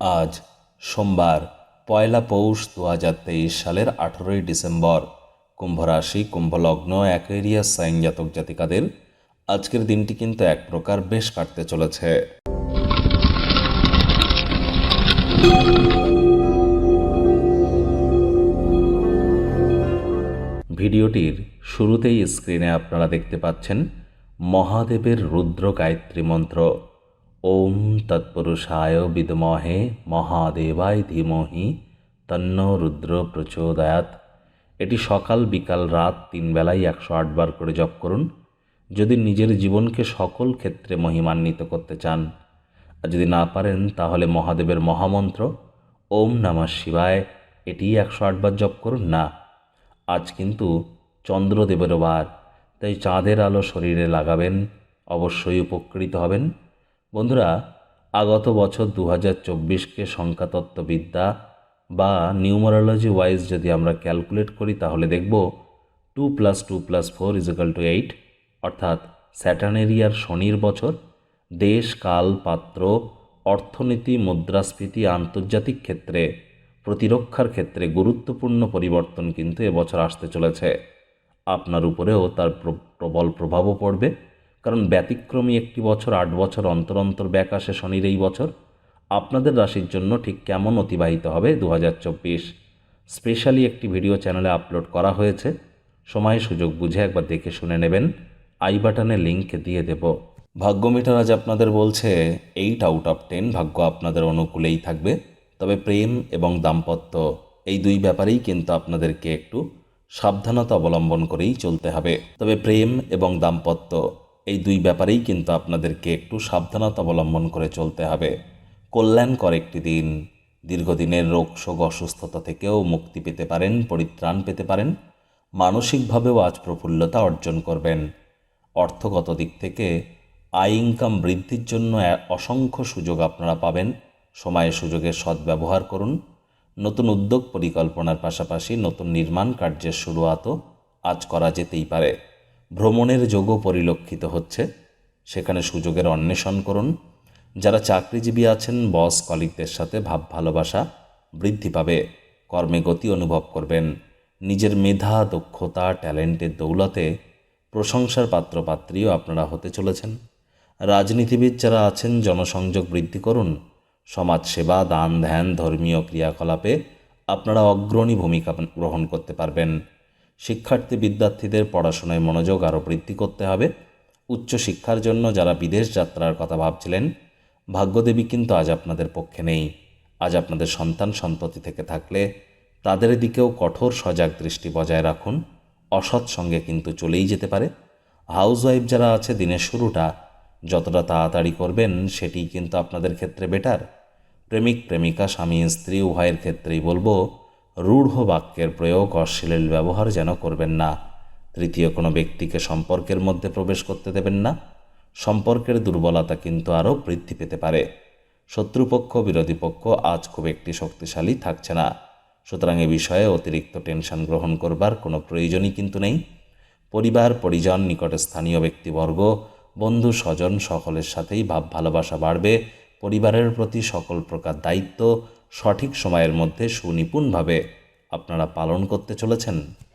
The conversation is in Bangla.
আজ সোমবার, পয়লা পৌষ দু হাজার তেইশ সালের আঠেরোই ডিসেম্বর। কুম্ভ রাশি কুম্ভলগ্ন, অ্যাকোয়ারিয়াস সাইন জাতক জাতিকাদের আজকের দিনটি কিন্তু এক প্রকার বেশ কাটতে চলেছে। ভিডিওটির শুরুতেই স্ক্রিনে আপনারা দেখতে পাচ্ছেন মহাদেবের রুদ্র গায়ত্রী মন্ত্র। ওম তৎপুরুষায় বিদমহে মহাদেবায় ধীমহি তন্ন রুদ্র প্রচোদয়াত এটি সকাল বিকাল রাত তিন বেলায় একশো আটবার করে জপ করুন। যদি নিজের জীবনকে সকল ক্ষেত্রে মহিমান্বিত করতে চান, আর যদি না পারেন, তাহলে মহাদেবের মহামন্ত্র, ওম নমঃ শিবায়, এটি একশো আটবার জপ করুন না। আজ কিন্তু চন্দ্রদেবেরও বার, তাই চাঁদের আলো শরীরে লাগাবেন, অবশ্যই উপকৃত হবেন। বন্ধুরা, আগত বছর দু হাজার চব্বিশকে সংখ্যাতত্ত্ববিদ্যা বা নিউমারোলজি ওয়াইজ যদি আমরা ক্যালকুলেট করি, তাহলে দেখব two plus two plus four is equal to eight. অর্থাৎ স্যাটানেরিয়ার শনির বছর, দেশ, কাল, পাত্র, অর্থনীতি, মুদ্রাস্ফীতি, আন্তর্জাতিক ক্ষেত্রে, প্রতিরক্ষার ক্ষেত্রে গুরুত্বপূর্ণ পরিবর্তন কিন্তু এবছর আসতে চলেছে। আপনার উপরেও তার প্র- প্রবল প্রভাবও পড়বে। কারণ ব্যতিক্রমী একটি বছর, আট বছর অন্তর অন্তর ব্যাক আসে শনির এই বছর। আপনাদের রাশির জন্য ঠিক কেমন অতিবাহিত হবে দু হাজার চব্বিশ? স্পেশালি একটি ভিডিও চ্যানেলে আপলোড করা হয়েছে। সময় সুযোগ বুঝে একবার দেখে শুনে নেবেন। আই বাটনে লিঙ্ক দিয়ে দেব। ভাগ্য মিটার আজ আপনাদের বলছে, এইট আউট অফ টেন ভাগ্য আপনাদের অনুকূলেই থাকবে। তবে প্রেম এবং দাম্পত্য এই দুই ব্যাপারেই কিন্তু আপনাদেরকে একটু সাবধানতা অবলম্বন করেই চলতে হবে। তবে প্রেম এবং দাম্পত্য এই দুই ব্যাপারেই কিন্তু আপনাদেরকে একটু সাবধানতা অবলম্বন করে চলতে হবে। কল্যাণকর একটি দিন। দীর্ঘদিনের রোগ, শোক, অসুস্থতা থেকেও মুক্তি পেতে পারেন, পরিত্রাণ পেতে পারেন। মানসিকভাবেও আজ প্রফুল্লতা অর্জন করবেন। অর্থগত দিক থেকে আয় ইনকাম বৃদ্ধির জন্য অসংখ্য সুযোগ আপনারা পাবেন। সময়ে সুযোগের সদ্ব্যবহার করুন। নতুন উদ্যোগ পরিকল্পনার পাশাপাশি নতুন নির্মাণ কার্যের শুরুয়াতও আজ করা যেতেই পারে। ভ্রমণের যোগও পরিলক্ষিত হচ্ছে। সেখানে সুযোগের অন্বেষণ করুন। যারা চাকরিজীবী আছেন, বস, কলিগদের সাথে ভাব ভালোবাসা বৃদ্ধি পাবে। কর্মে গতি অনুভব করবেন। নিজের মেধা, দক্ষতা, ট্যালেন্টের দৌলতে প্রশংসার পাত্রপাত্রীও আপনারা হতে চলেছেন। রাজনীতিবিদ যারা আছেন, জনসংযোগ বৃদ্ধি করুন। সমাজসেবা দান, ধ্যান, ধর্মীয় ক্রিয়াকলাপে আপনারা অগ্রণী ভূমিকা গ্রহণ করতে পারবেন। শিক্ষার্থী বিদ্যার্থীদের পড়াশোনায় মনোযোগ আরও বৃদ্ধি করতে হবে। উচ্চশিক্ষার জন্য যারা বিদেশ যাত্রার কথা ভাবছিলেন, ভাগ্যদেবী কিন্তু আজ আপনাদের পক্ষে নেই। আজ আপনাদের সন্তান সন্ততি থেকে থাকলে তাদের দিকেও কঠোর সজাগ দৃষ্টি বজায় রাখুন। অসৎ সঙ্গে কিন্তু চলেই যেতে পারে। হাউসওয়াইফ যারা আছে, দিনের শুরুটা যতটা তাড়াতাড়ি করবেন সেটি কিন্তু আপনাদের ক্ষেত্রে বেটার। প্রেমিক, প্রেমিকা, স্বামী, স্ত্রী, উভয়ের ক্ষেত্রেই বলব রূঢ় বাক্যের প্রয়োগ অশ্লীল ব্যবহার যেন করবেন না। তৃতীয় কোনো ব্যক্তিকে সম্পর্কের মধ্যে প্রবেশ করতে দেবেন না। সম্পর্কের দুর্বলতা কিন্তু আরও বৃদ্ধি পেতে পারে। শত্রুপক্ষ, বিরোধী পক্ষ আজ খুব একটি শক্তিশালী থাকছে না। সুতরাং এ বিষয়ে অতিরিক্ত টেনশন গ্রহণ করবার কোনো প্রয়োজনই কিন্তু নেই। পরিবার, পরিজন, নিকটে স্থানীয় ব্যক্তিবর্গ, বন্ধু, স্বজন সকলের সাথেই ভাব ভালোবাসা বাড়বে। পরিবারের প্রতি সকল প্রকার দায়িত্ব সঠিক সময়ের মধ্যে সুনিপুণভাবে আপনারা পালন করতে চলেছেন।